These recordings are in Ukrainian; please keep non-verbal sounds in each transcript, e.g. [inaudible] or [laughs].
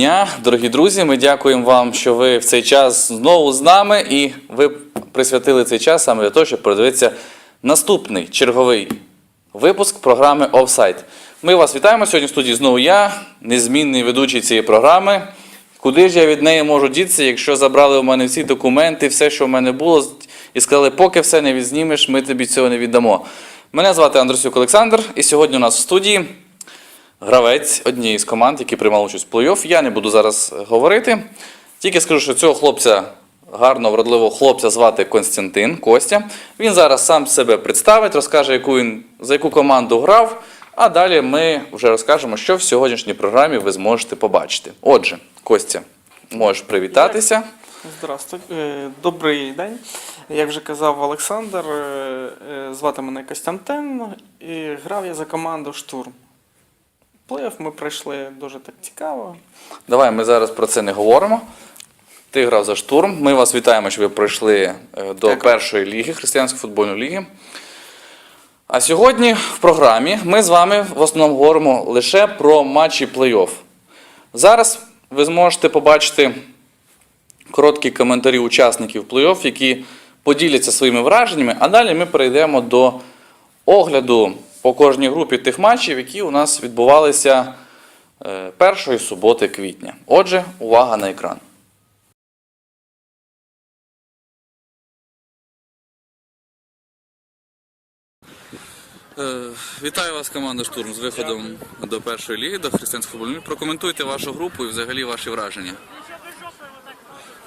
Дня, дорогі друзі. Ми дякуємо вам, що ви в цей час знову з нами і ви присвятили цей час саме для того, щоб подивитися наступний черговий випуск програми Offside. Ми вас вітаємо сьогодні в студії знову я, незмінний ведучий цієї програми. Куди ж я від неї можу дітися, якщо забрали у мене всі документи, все, що в мене було, і сказали, поки все не відзнімеш, ми тобі цього не віддамо. Мене звати Андросюк Олександр, і сьогодні у нас в студії гравець однієї з команд, які приймали участь в плей-офф. Я не буду зараз говорити. Тільки скажу, що цього хлопця, гарного, вродливого хлопця звати Константин Костя. Він зараз сам себе представить, розкаже, яку він, за яку команду грав. А далі ми вже розкажемо, що в сьогоднішній програмі ви зможете побачити. Отже, Костя, можеш привітатися. Здравствуй, Е, добрий день. Як вже казав Олександр, е, е, звати мене Костянтин і грав я за команду Штурм. Плей-офф ми пройшли дуже так цікаво. Давай ми зараз про це не говоримо. Ти грав за штурм. Ми вас вітаємо, що ви пройшли е, до Дякую. першої ліги, християнської футбольної ліги. А сьогодні в програмі ми з вами в основному говоримо лише про матчі плей-офф. Зараз ви зможете побачити короткі коментарі учасників плей-офф, які поділяться своїми враженнями, а далі ми перейдемо до огляду по кожній групі тих матчів, які у нас відбувалися е, першої суботи квітня. Отже, увага на екран. Е, Вітаю вас, команда Штурм, з виходом до першої ліги, до християнського футболу. Ну, Прокоментуйте вашу групу і взагалі ваші враження.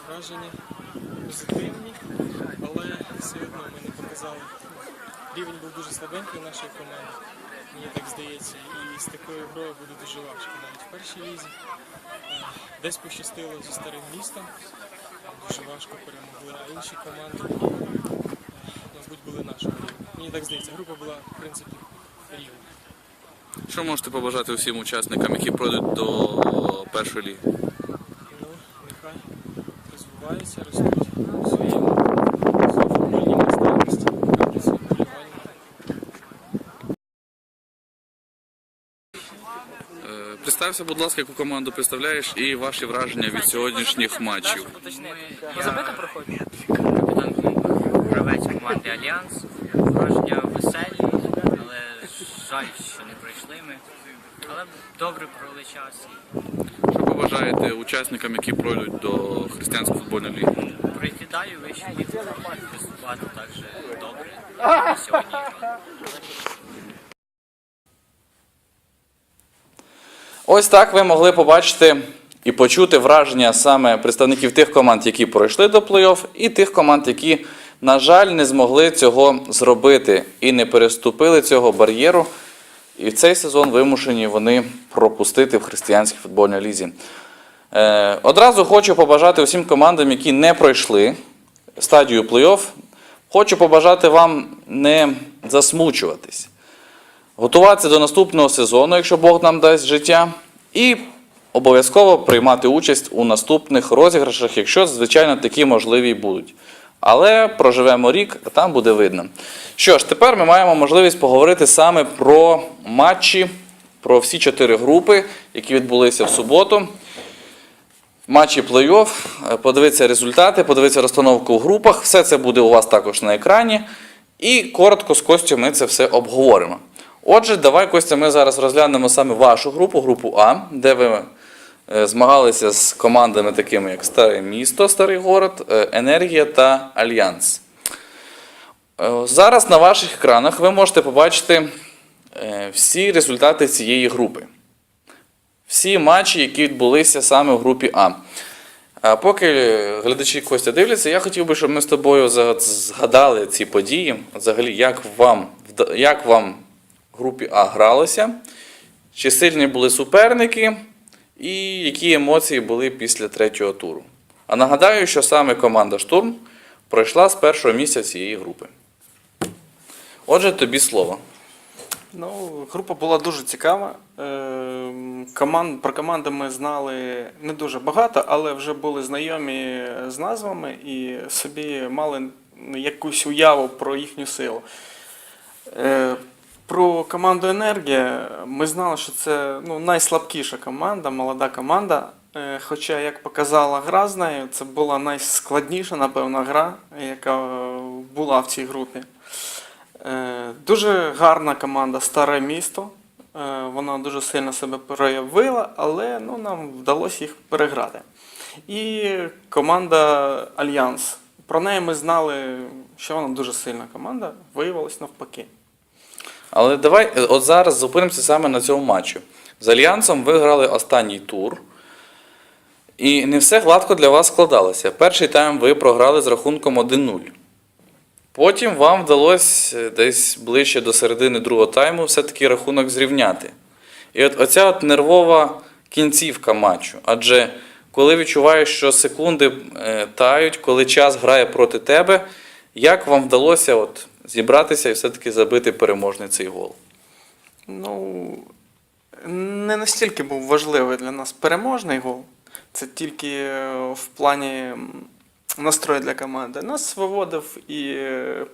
враження позитивні, але все одно ми не показали. Рівень був дуже слабенький у нашої команди, мені так здається, і з такою грою буде дуже важко навіть в першій лізі. Е, Десь пощастило зі старим містом, дуже важко перемогли, а інші команди, е, мабуть, були нашого рівня. Мені так здається, група була, в принципі, рівна. Що можете побажати усім учасникам, які пройдуть до першої ліги? Ну, нехай розвиваються, ростуть своєму футбольній майстерності, роблять свої вболівання. Е, Представся, будь ласка, яку команду представляєш і ваші враження від сьогоднішніх матчів. Капітан Клумба, гравець команди Альянс. Враження веселі, але жаль, що не пройшли ми. Але добре провели час. Що побажаєте учасникам, які пройдуть до християнської футбольної ліги? Пройти далі вище ліг, виступати так же добре. як Сьогодні Ось так ви могли побачити і почути враження саме представників тих команд, які пройшли до плей-офф, і тих команд, які, на жаль, не змогли цього зробити і не переступили цього бар'єру. І в цей сезон вимушені вони пропустити в християнській футбольній лізі. Е, одразу хочу побажати усім командам, які не пройшли стадію плей-офф, хочу побажати вам не засмучуватись готуватися до наступного сезону, якщо Бог нам дасть життя, і обов'язково приймати участь у наступних розіграшах, якщо, звичайно, такі можливі будуть. Але проживемо рік, а там буде видно. Що ж, тепер ми маємо можливість поговорити саме про матчі, про всі чотири групи, які відбулися в суботу. Матчі плей-офф, подивитися результати, подивитися розстановку в групах. Все це буде у вас також на екрані. І коротко з Костю ми це все обговоримо. Отже, давай, Костя, ми зараз розглянемо саме вашу групу, групу А, де ви е, змагалися з командами такими, як Старе місто, Старий город, е, Енергія та Альянс. Е, Зараз на ваших екранах ви можете побачити всі результати цієї групи. Всі матчі, які відбулися саме в групі А. А поки глядачі Костя дивляться, я хотів би, щоб ми з тобою згадали ці події. Взагалі, як вам, як вам групі А гралося, чи сильні були суперники, і які емоції були після третього туру. А нагадаю, що саме команда Штурм пройшла з першого місця цієї групи. Отже, тобі слово. Ну, група була дуже цікава. Е, Команд, про команди ми знали не дуже багато, але вже були знайомі з назвами і собі мали якусь уяву про їхню силу. Про команду Енергія ми знали, що це ну, найслабкіша команда, молода команда. Е, Хоча, як показала гра з нею, це була найскладніша, напевно, гра, яка була в цій групі. Е, Дуже гарна команда Старе місто. Е, Вона дуже сильно себе проявила, але ну, нам вдалося їх переграти. І команда Альянс. Про неї ми знали, що вона дуже сильна команда, виявилось навпаки. Але давай от зараз зупинимося саме на цьому матчі. З Альянсом ви грали останній тур. І не все гладко для вас складалося. Перший тайм ви програли з рахунком 1-0. Потім вам вдалося е, десь ближче до середини другого тайму все-таки рахунок зрівняти. І от оця от нервова кінцівка матчу. Адже коли відчуваєш, що секунди е, тають, коли час грає проти тебе, як вам вдалося от зібратися і все-таки забити переможний цей гол? Ну, не настільки був важливий для нас переможний гол. Це тільки е, в плані настрою для команди. Нас виводив і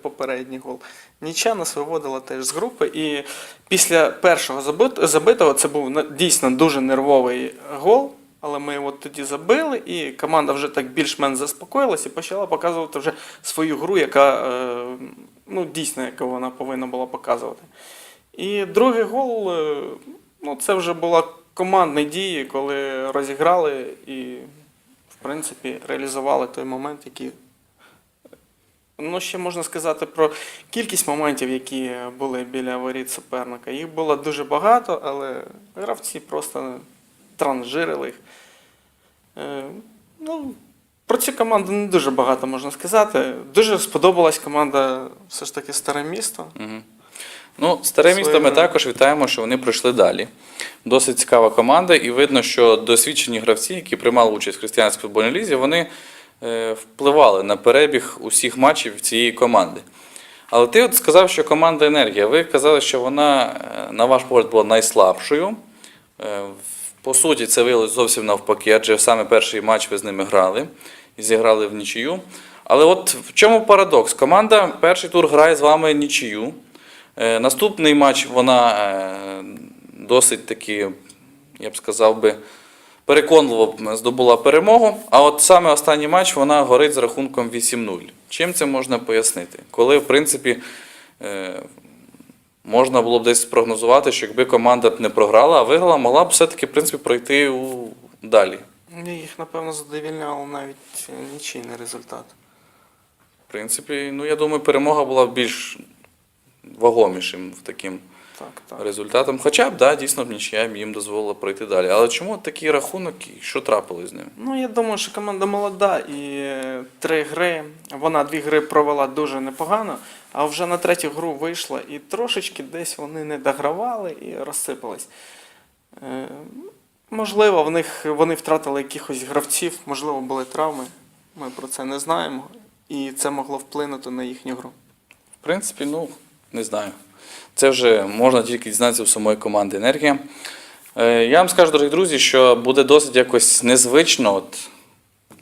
попередній гол. Ніча нас виводила теж з групи. І після першого забитого це був дійсно дуже нервовий гол. Але ми його тоді забили, і команда вже так більш-менш заспокоїлась і почала показувати вже свою гру, яка е, ну, дійсно, яку вона повинна була показувати. І другий гол, е, ну, це вже була командні дії, коли розіграли і, в принципі, реалізували той момент, який. Ну, ще можна сказати про кількість моментів, які були біля воріт суперника. Їх було дуже багато, але гравці просто транжирили їх. Е, Ну, про цю команду не дуже багато можна сказати. Дуже сподобалась команда все ж таки старе місто. Угу. Ну, старе місто ми також вітаємо, що вони пройшли далі. Досить цікава команда, і видно, що досвідчені гравці, які приймали участь в християнській футбольній лізі, вони е, впливали на перебіг усіх матчів цієї команди. Але ти от сказав, що команда Енергія. Ви казали, що вона, е, на ваш погляд, була найслабшою. Е, По суті, це виявилось зовсім навпаки, адже саме перший матч ви з ними грали і зіграли в нічию. Але от в чому парадокс? Команда перший тур грає з вами нічию. Е, Наступний матч вона е, досить таки, я б сказав би, переконливо здобула перемогу. А от саме останній матч вона горить з рахунком 8-0. Чим це можна пояснити? Коли, в принципі, е, можна було б десь спрогнозувати, що якби команда б не програла, а виграла, могла б все-таки в принципі, пройти у... далі. Їх, напевно, задовільняв навіть е, нічийний результат. В принципі, ну я думаю, перемога була б більш вагомішим в таким Так, так. результатом. Хоча б, да, дійсно б нічия їм дозволила пройти далі. Але чому такий рахунок і що трапилось з ним? Ну, я думаю, що команда молода і три гри. Вона дві гри провела дуже непогано, а вже на третю гру вийшла і трошечки десь вони не догравали і розсипались. Е, Можливо, в них вони втратили якихось гравців, можливо, були травми. Ми про це не знаємо. І це могло вплинути на їхню гру. В принципі, ну, не знаю. Це вже можна тільки дізнатися у самої команди енергія. Е, Я вам скажу, дорогі друзі, що буде досить якось незвично от,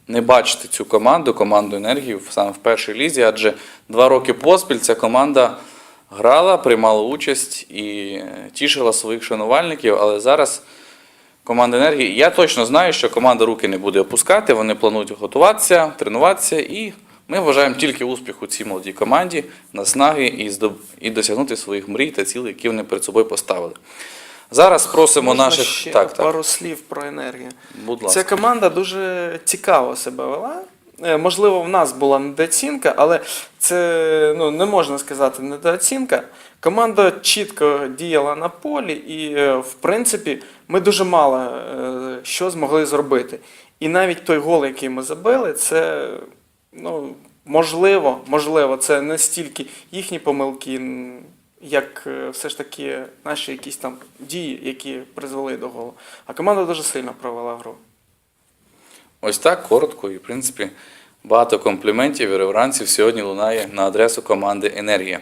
не бачити цю команду, команду енергії саме в першій лізі, адже два роки поспіль ця команда грала, приймала участь і е, тішила своїх шанувальників, але зараз. Команда енергії. Я точно знаю, що команда руки не буде опускати. Вони планують готуватися, тренуватися, і ми вважаємо тільки успіху цій молодій команді, наснаги і, і досягнути своїх мрій та цілей, які вони перед собою поставили. Зараз просимо Можна наших. ще Так, так, пару слів про енергію. будь ласка. Ця команда дуже цікаво себе вела. Е, Можливо, в нас була недооцінка, але це ну, не можна сказати недооцінка. Команда чітко діяла на полі, і, е, в принципі, ми дуже мало е, що змогли зробити. І навіть той гол, який ми забили, це ну, можливо, можливо, це не стільки їхні помилки, як е, все ж таки наші якісь там дії, які призвели до голу. А команда дуже сильно провела гру. Ось так коротко, і в принципі багато компліментів і реверансів сьогодні лунає на адресу команди Енергія.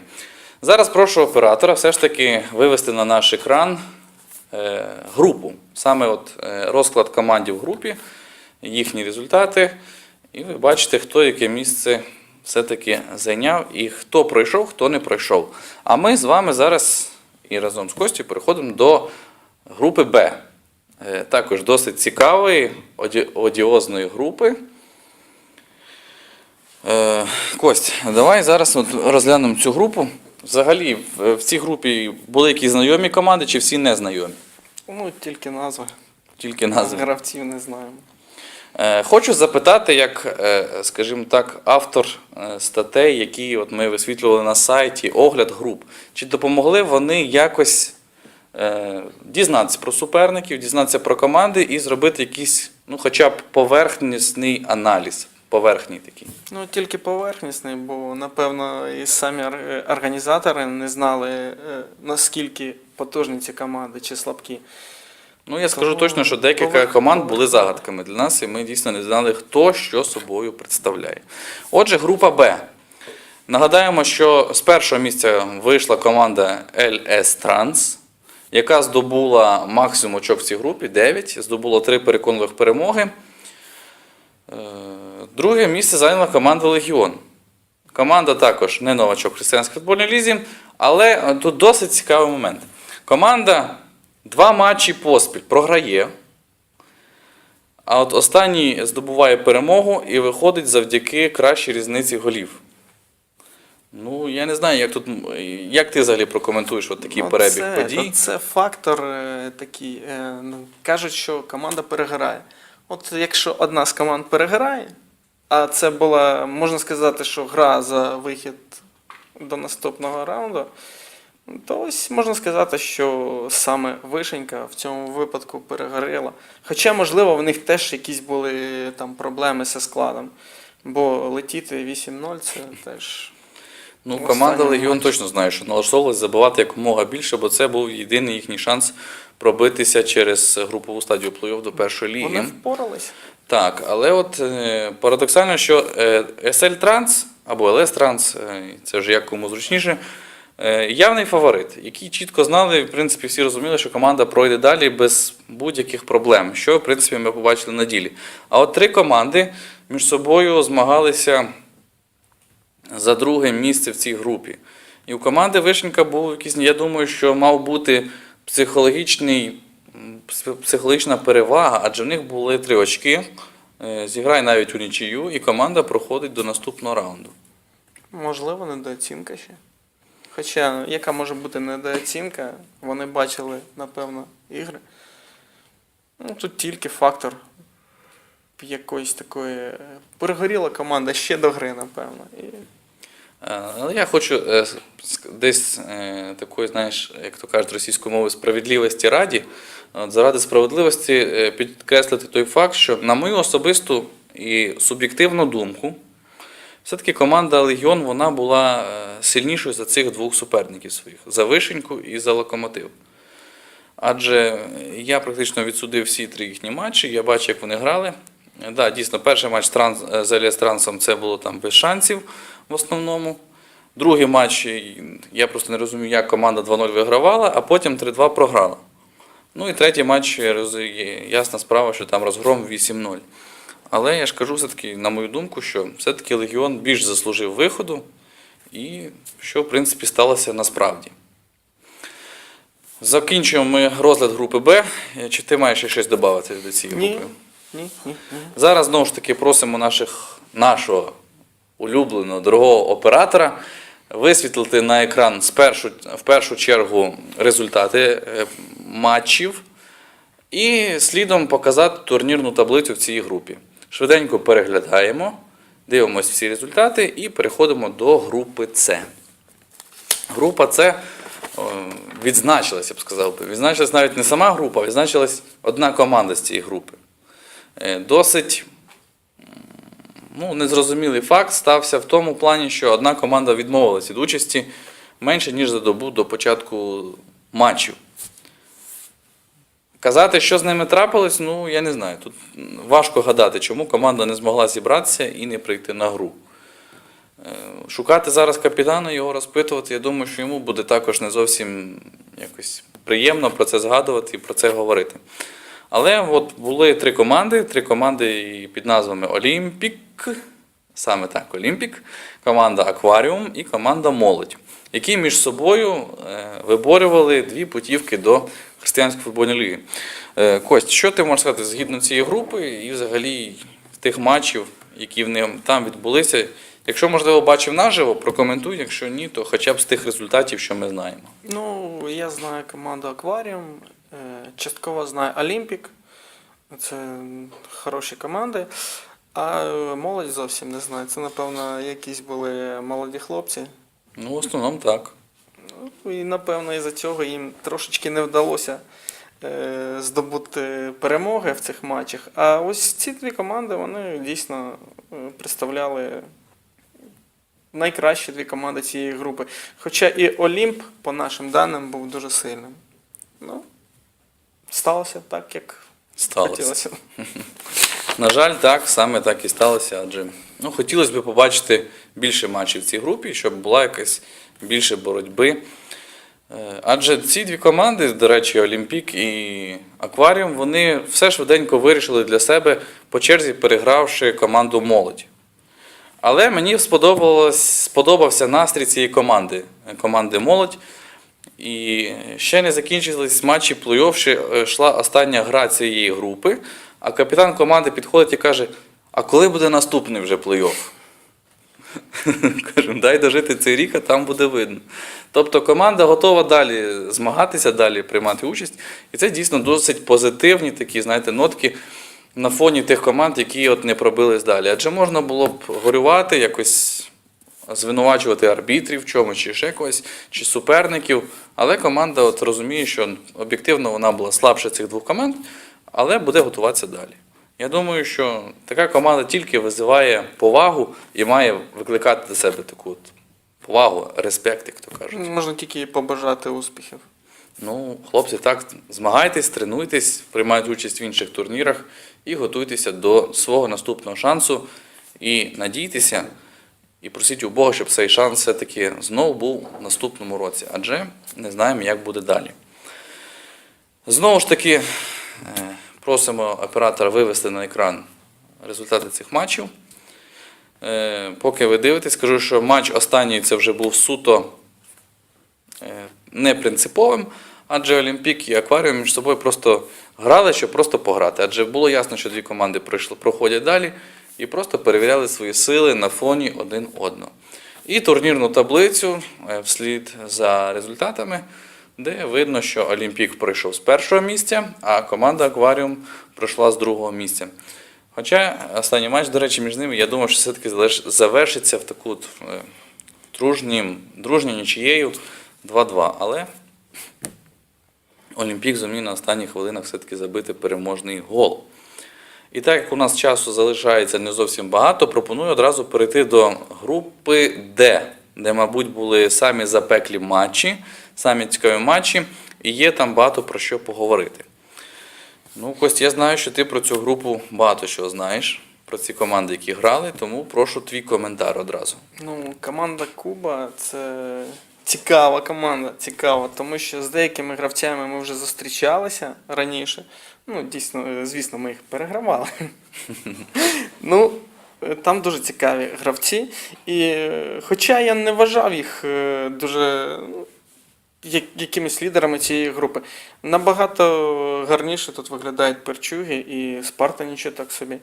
Зараз прошу оператора все ж таки вивести на наш екран е, групу. Саме от е, розклад командів в групі, їхні результати. І ви бачите, хто яке місце все-таки зайняв і хто пройшов, хто не пройшов. А ми з вами зараз і разом з Костю переходимо до групи Б. Е, Також досить цікавої, одіозної групи. Е, Кость, давай зараз от розглянемо цю групу. Взагалі, в, в цій групі були якісь знайомі команди чи всі незнайомі? Ну, тільки назви. Тільки назви. Гравців не знаємо. Е, Хочу запитати, як, е, скажімо так, автор е, статей, які от ми висвітлювали на сайті, огляд груп. Чи допомогли вони якось дізнатися про суперників, дізнатися про команди і зробити якийсь, ну, хоча б поверхнісний аналіз, поверхній такий. Ну, тільки поверхнісний, бо напевно і самі організатори не знали, наскільки потужні ці команди чи слабкі. Ну, я скажу точно, що декілька команд були загадками для нас, і ми дійсно не знали, хто що собою представляє. Отже, група Б. Нагадаємо, що з першого місця вийшла команда LS Trans, яка здобула максимум очок в цій групі 9, здобула 3 переконливих перемоги. Е, Друге місце зайняла команда Легіон. Команда також не новачок в християнській футбольній лізі, але тут досить цікавий момент. Команда два матчі поспіль програє, а от останній здобуває перемогу і виходить завдяки кращій різниці голів. Ну, я не знаю, як тут як ти взагалі прокоментуєш от такий Ну, перебіг це, подій. Це фактор е, такий. е, ну, кажуть, що команда переграє. От якщо одна з команд переграє, а це була, можна сказати, що гра за вихід до наступного раунду, то ось можна сказати, що саме Вишенька в цьому випадку перегоріла. Хоча, можливо, в них теж якісь були там проблеми зі складом. Бо летіти 8-0 це теж. Ну, команда Легіон точно знає, що налаштовувалась забивати якомога більше, бо це був єдиний їхній шанс пробитися через групову стадію плей-офф до першої ліги. Вони впорались. Так, але от е, парадоксально, що е, SL Trans або LS е, це вже як кому зручніше, е, явний фаворит, який чітко знали, в принципі, всі розуміли, що команда пройде далі без будь-яких проблем, що, в принципі, ми побачили на ділі. А от три команди між собою змагалися за друге місце в цій групі. І у команди Вишенька був якийсь, я думаю, що мав бути психологічний, психологічна перевага, адже в них були три очки. Е, Зіграє навіть у нічию, і команда проходить до наступного раунду. Можливо, недооцінка ще. Хоча, яка може бути недооцінка, вони бачили, напевно, ігри. Ну, тут тільки фактор якоїсь такої. е, Перегоріла команда ще до гри, напевно. І Але я хочу е, десь е, такої, знаєш, як то кажуть російською мовою, справедливості раді. Заради справедливості підкреслити той факт, що, на мою особисту і суб'єктивну думку, все-таки команда Легіон вона була е, сильнішою за цих двох суперників своїх за Вишеньку і за Локомотив. Адже я практично відсудив всі три їхні матчі, я бачу, як вони грали. Да, дійсно, перший матч Транс, е, з Еліас Трансом це було там без шансів в основному. Другий матч я просто не розумію, як команда 2-0 вигравала, а потім 3-2 програла. Ну і третій матч ясна справа, що там розгром 8-0. Але я ж кажу все-таки, на мою думку, що все-таки Легіон більш заслужив виходу, і що, в принципі, сталося насправді. Закінчуємо ми розгляд групи Б. Чи ти маєш ще щось додати до цієї групи? ні, ні, ні. Зараз знову ж таки просимо наших, нашого улюбленого дорогого оператора висвітлити на екран спершу, в першу чергу результати е, матчів і слідом показати турнірну таблицю в цій групі. Швиденько переглядаємо, дивимося всі результати і переходимо до групи С. Група С о, відзначилась, я б сказав. Відзначилась навіть не сама група, а відзначилась одна команда з цієї групи. Е, Досить ну, незрозумілий факт стався в тому плані, що одна команда відмовилась від участі менше, ніж за добу до початку матчів. Казати, що з ними трапилось, ну я не знаю. Тут важко гадати, чому команда не змогла зібратися і не прийти на гру. Е, Шукати зараз капітана, його розпитувати, я думаю, що йому буде також не зовсім якось приємно про це згадувати і про це говорити. Але от були три команди, три команди під назвами Олімпік, Саме так, Олімпік, команда Акваріум і команда Молодь, які між собою е, виборювали дві путівки до Християнської футбольної ліги. Е, Кость, що ти можеш сказати згідно цієї групи і взагалі тих матчів, які в ним там відбулися? Якщо, можливо, бачив наживо, прокоментуй, якщо ні, то хоча б з тих результатів, що ми знаємо. Ну, я знаю команду Акваріум, е, частково знаю Олімпік. Це хороші команди. А е, молодь зовсім не знаю. Це, напевно, якісь були молоді хлопці. Ну, в основному так. Ну, І, напевно, із-за цього їм трошечки не вдалося е, здобути перемоги в цих матчах. А ось ці дві команди вони дійсно е, представляли найкращі дві команди цієї групи. Хоча і Олімп, по нашим даним, був дуже сильним. Ну, сталося так, як Сталося. хотілося. [laughs] На жаль, так, саме так і сталося, адже ну, хотілося б побачити більше матчів в цій групі, щоб була якась більше боротьби. Е, Адже ці дві команди, до речі, Олімпік і Акваріум, вони все швиденько вирішили для себе по черзі, перегравши команду молодь. Але мені сподобався настрій цієї команди, команди молодь. І ще не закінчились матчі плей-офф, ще е, йшла остання гра цієї групи, а капітан команди підходить і каже: А коли буде наступний вже плей-офф? [laughs] Кажу, дай дожити цей рік, а там буде видно. Тобто команда готова далі змагатися, далі приймати участь. І це дійсно досить позитивні такі, знаєте, нотки на фоні тих команд, які от не пробились далі. Адже можна було б горювати, якось звинувачувати арбітрів в чомусь, чи ще когось, чи суперників. Але команда от розуміє, що об'єктивно вона була слабша цих двох команд, але буде готуватися далі. Я думаю, що така команда тільки визиває повагу і має викликати до себе таку от повагу, респект, як то кажуть. Можна тільки побажати успіхів. Ну, хлопці, так, змагайтесь, тренуйтесь, приймайте участь в інших турнірах і готуйтеся до свого наступного шансу. І надійтеся, і просіть у Бога, щоб цей шанс все-таки знову був в наступному році, адже не знаємо, як буде далі. Знову ж таки, е, просимо оператора вивести на екран результати цих матчів. Е, Поки ви дивитесь, скажу, що матч останній це вже був суто е, не принциповим, адже Олімпік і Акваріум між собою просто грали, щоб просто пограти. Адже було ясно, що дві команди пройшли, проходять далі і просто перевіряли свої сили на фоні один одного. І турнірну таблицю е, вслід за результатами, де видно, що Олімпік пройшов з першого місця, а команда Акваріум пройшла з другого місця. Хоча останній матч, до речі, між ними, я думав, що все-таки завершиться в таку дружню нічією 2-2. Але Олімпік зумів на останніх хвилинах все-таки забити переможний гол. І так як у нас часу залишається не зовсім багато, пропоную одразу перейти до групи Д, де, мабуть, були самі запеклі матчі, самі цікаві матчі, і є там багато про що поговорити. Ну, Кость, я знаю, що ти про цю групу багато чого знаєш, про ці команди, які грали, тому прошу твій коментар одразу. Ну, команда Куба це цікава команда, цікава, тому що з деякими гравцями ми вже зустрічалися раніше. Ну, дійсно, звісно, ми їх перегравали. [laughs] Ну, там дуже цікаві гравці. І е, хоча я не вважав їх е, дуже ну, якимись лідерами цієї групи, набагато гарніше тут виглядають перчуги і Спарта нічого так собі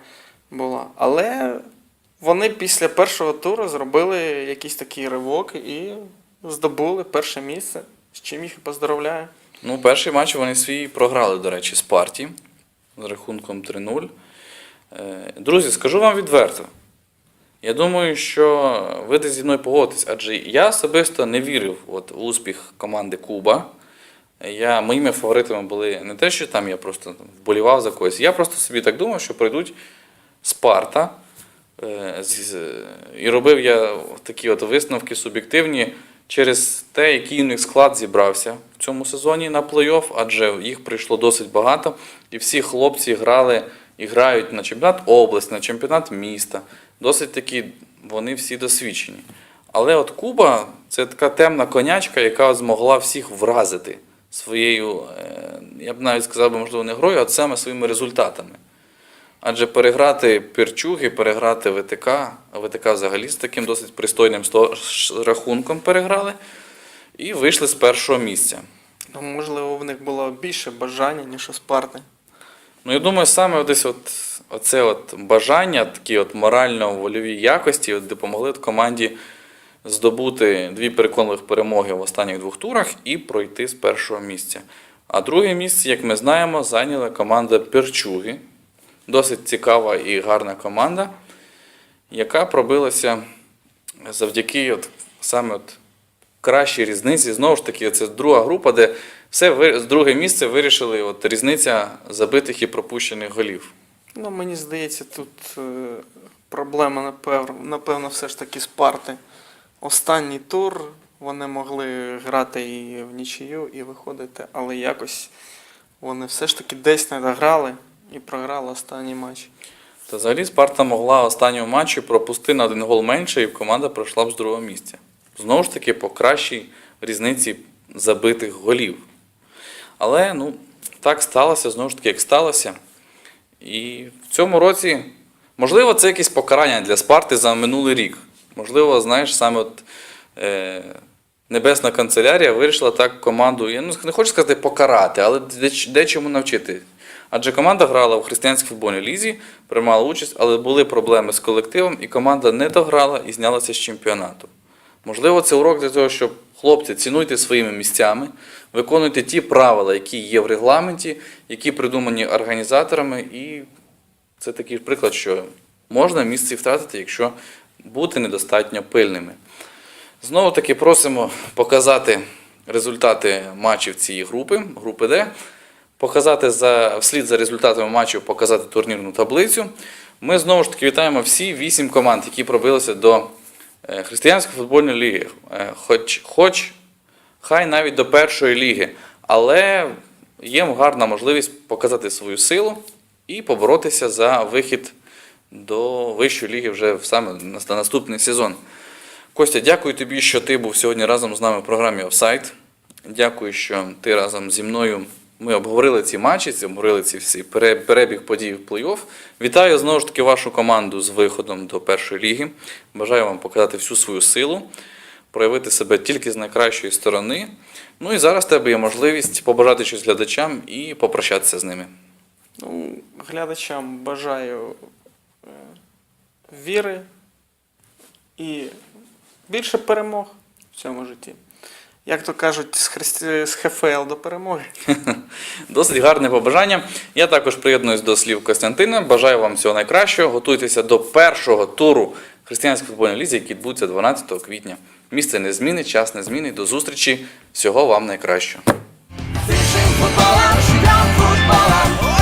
була. Але вони після першого туру зробили якийсь такий ривок і здобули перше місце, з чим їх і поздравляю. Ну, перший матч вони свій програли, до речі, з партії з рахунком 3-0. Е, Друзі, скажу вам відверто. Я думаю, що ви десь зі мною погодитесь, адже я особисто не вірив от, в успіх команди Куба. Я, моїми фаворитами були не те, що там я просто там, вболівав за когось. Я просто собі так думав, що прийдуть Спарта. Е, з- І робив я такі от висновки суб'єктивні через те, який у них склад зібрався в цьому сезоні на плей-офф, адже їх прийшло досить багато, і всі хлопці грали і грають на чемпіонат області, на чемпіонат міста. Досить такі вони всі досвідчені. Але от Куба це така темна конячка, яка змогла всіх вразити своєю, е, я б навіть сказав, можливо, не грою, а саме своїми результатами. Адже переграти Пірчуги, переграти ВТК, а ВТК взагалі з таким досить пристойним рахунком переграли і вийшли з першого місця. Ну, можливо, в них було більше бажання, ніж у Спарти. Ну, я думаю, саме десь от, оце от бажання, такі от морально-вольові якості от допомогли команді здобути дві переконливих перемоги в останніх двох турах і пройти з першого місця. А друге місце, як ми знаємо, зайняла команда Перчуги. Досить цікава і гарна команда, яка пробилася завдяки от, саме от кращій різниці. Знову ж таки, це друга група, де все з друге місце вирішили от, різниця забитих і пропущених голів. Ну, мені здається, тут е, проблема, напевно, напевно, все ж таки Спарти. Останній тур вони могли грати і в нічию, і виходити, але якось вони все ж таки десь не дограли і програли останній матч. Та взагалі Спарта могла останнього матчі пропустити на один гол менше, і команда пройшла б з другого місця. Знову ж таки, по кращій різниці забитих голів. Але ну, так сталося, знову ж таки, як сталося. І в цьому році, можливо, це якесь покарання для Спарти за минулий рік. Можливо, знаєш, саме от, е, Небесна канцелярія вирішила так команду, я ну, не хочу сказати покарати, але деч- дечому навчити. Адже команда грала в християнській футбольній лізі, приймала участь, але були проблеми з колективом, і команда не дограла і знялася з чемпіонату. Можливо, це урок для того, щоб хлопці цінуйте своїми місцями, виконуйте ті правила, які є в регламенті, які придумані організаторами, і це такий приклад, що можна місце втратити, якщо бути недостатньо пильними. Знову таки просимо показати результати матчів цієї групи, групи Д, показати за, вслід за результатами матчів, показати турнірну таблицю. Ми знову ж таки вітаємо всі вісім команд, які пробилися до е, християнської футбольної ліги. Е, Хоч, хоч хай навіть до першої ліги, але є гарна можливість показати свою силу і поборотися за вихід до вищої ліги вже саме на наступний сезон. Костя, дякую тобі, що ти був сьогодні разом з нами в програмі Офсайт. Дякую, що ти разом зі мною. Ми обговорили ці матчі, ці- обговорили ці всі перебіг подій в плей-офф. Вітаю знову ж таки вашу команду з виходом до першої ліги. Бажаю вам показати всю свою силу, проявити себе тільки з найкращої сторони. Ну і зараз в тебе є можливість побажати щось глядачам і попрощатися з ними. Ну, глядачам бажаю е, віри і більше перемог в цьому житті. Як то кажуть, з, христи... з ХФЛ до перемоги. [laughs] Досить гарне побажання. Я також приєднуюсь до слів Костянтина. Бажаю вам всього найкращого. Готуйтеся до першого туру християнської футбольної лізі, який відбудеться 12 квітня. Місце не змінить, час не змінить. До зустрічі. Всього вам найкращого. Fishing football, I'm futbolem